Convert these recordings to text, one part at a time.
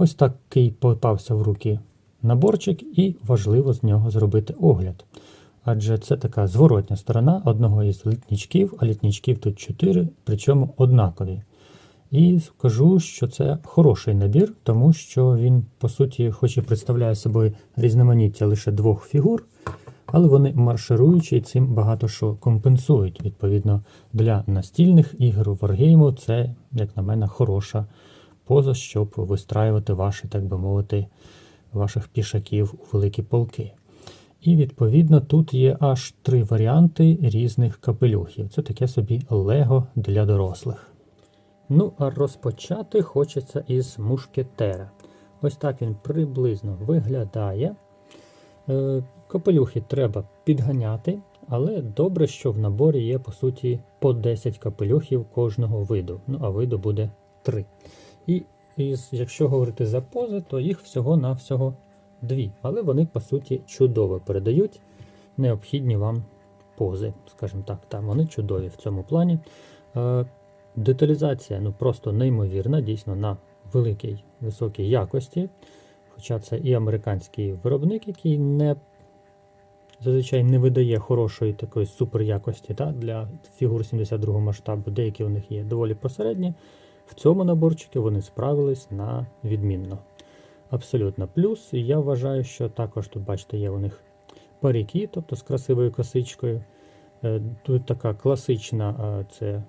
Ось такий попався в руки наборчик, і важливо з нього зробити огляд. Адже це така зворотня сторона одного із літничків, а літничків тут 4, причому однакові. І скажу, що це хороший набір, тому що він, по суті, хоч і представляє собою різноманіття лише двох фігур, але вони маршируючі і цим багато що компенсують. Відповідно, для настільних ігор Wargame це, як на мене, хороша поза, щоб вистраювати ваші, так би мовити, ваших пішаків у великі полки. І відповідно тут є аж три варіанти різних капелюхів. Це таке собі Лего для дорослих. Ну, а розпочати хочеться із мушкетера. Ось так він приблизно виглядає. Е, Капелюхи треба підганяти, але добре, що в наборі є, по суті, по 10 капелюхів кожного виду. Ну, а виду буде 3. І із, якщо говорити за пози, то їх всього-навсього дві. Але вони, по суті, чудово передають необхідні вам пози. Скажімо так, там вони чудові в цьому плані. Е, Деталізація ну, просто неймовірна, дійсно на великій високій якості. Хоча це і американський виробник, який не зазвичай не видає хорошої такої супер якості та, для фігур 72 масштабу. Деякі у них є доволі посередні. В цьому наборчику вони справились на відмінно. Абсолютно плюс. І я вважаю, що також тут, бачите, є у них паріки, тобто з красивою косичкою. Е, Тут така класична е, це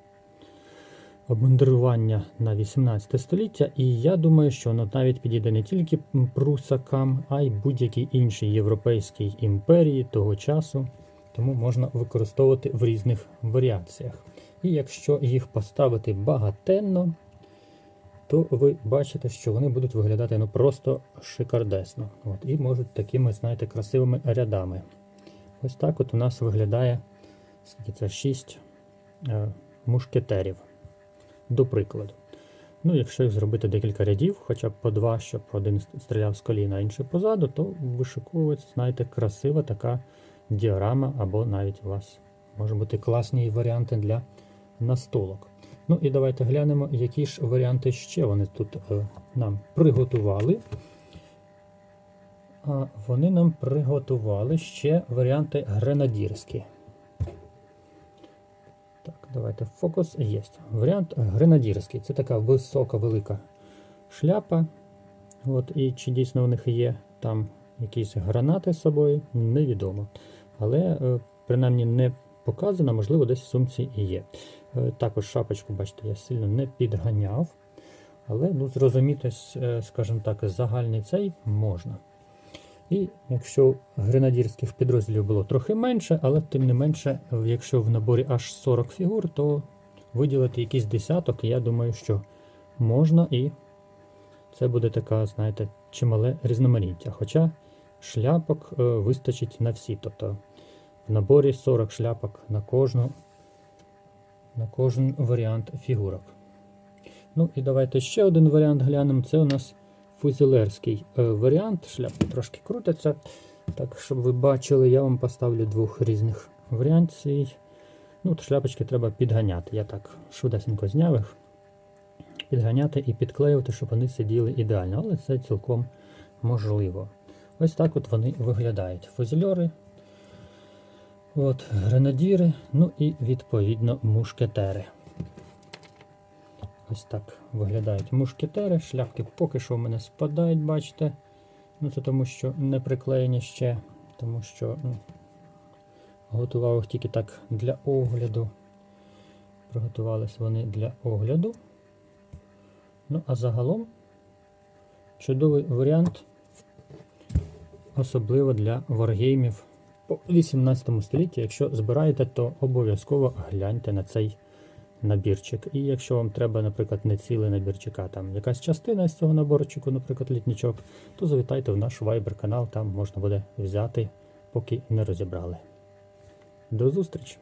обмундирування на 18 століття, і я думаю, що воно навіть підійде не тільки прусакам, а й будь-якій іншій європейській імперії того часу, тому можна використовувати в різних варіаціях. І якщо їх поставити багатенно, то ви бачите, що вони будуть виглядати ну, просто шикардесно. От, І можуть такими, знаєте, красивими рядами. Ось так от у нас виглядає скільки це 6 е, мушкетерів. До прикладу. Ну, якщо їх зробити декілька рядів, хоча б по два, щоб один стріляв з коліна, а інший позаду, то вишиковується, знаєте, красива така діорама, або навіть у вас може бути класні варіанти для настолок. Ну і давайте глянемо, які ж варіанти ще вони тут е, нам приготували. А вони нам приготували ще варіанти гренадірські. Так, давайте фокус є. Варіант гренадірський. Це така висока велика шляпа. От, І чи дійсно у них є там якісь гранати з собою, невідомо. Але е, принаймні не показано, можливо, десь в сумці і є. Е, Також шапочку, бачите, я сильно не підганяв. Але ну, зрозуміти, е, скажімо так, загальний цей можна. І якщо гренадірських підрозділів було трохи менше, але тим не менше, якщо в наборі аж 40 фігур, то виділити якийсь десяток, я думаю, що можна і це буде така, знаєте, чимале різноманіття. Хоча шляпок е, вистачить на всі. Тобто в наборі 40 шляпок на кожну, на кожен варіант фігурок. Ну і давайте ще один варіант глянемо. Це у нас фузелерський е, варіант. Шляпки трошки крутяться. Так, щоб ви бачили, я вам поставлю двох різних варіантів. Ну, от Шляпочки треба підганяти. Я так швидесенько зняв їх. Підганяти і підклеювати, щоб вони сиділи ідеально, але це цілком можливо. Ось так от вони виглядають. Фузельори, от, гренадіри, ну і відповідно мушкетери. Ось так виглядають мушкетери. Шляпки поки що в мене спадають, бачите. Ну Це тому що не приклеєні ще, тому що ну, готував їх тільки так для огляду. Приготувалися вони для огляду. Ну, а загалом чудовий варіант, особливо для варгеймів по 18 столітті. Якщо збираєте, то обов'язково гляньте на цей набірчик. І якщо вам треба, наприклад, не цілий набірчик, а там якась частина з цього наборчику, наприклад, літнічок, то завітайте в наш Viber канал, там можна буде взяти, поки не розібрали. До зустрічі!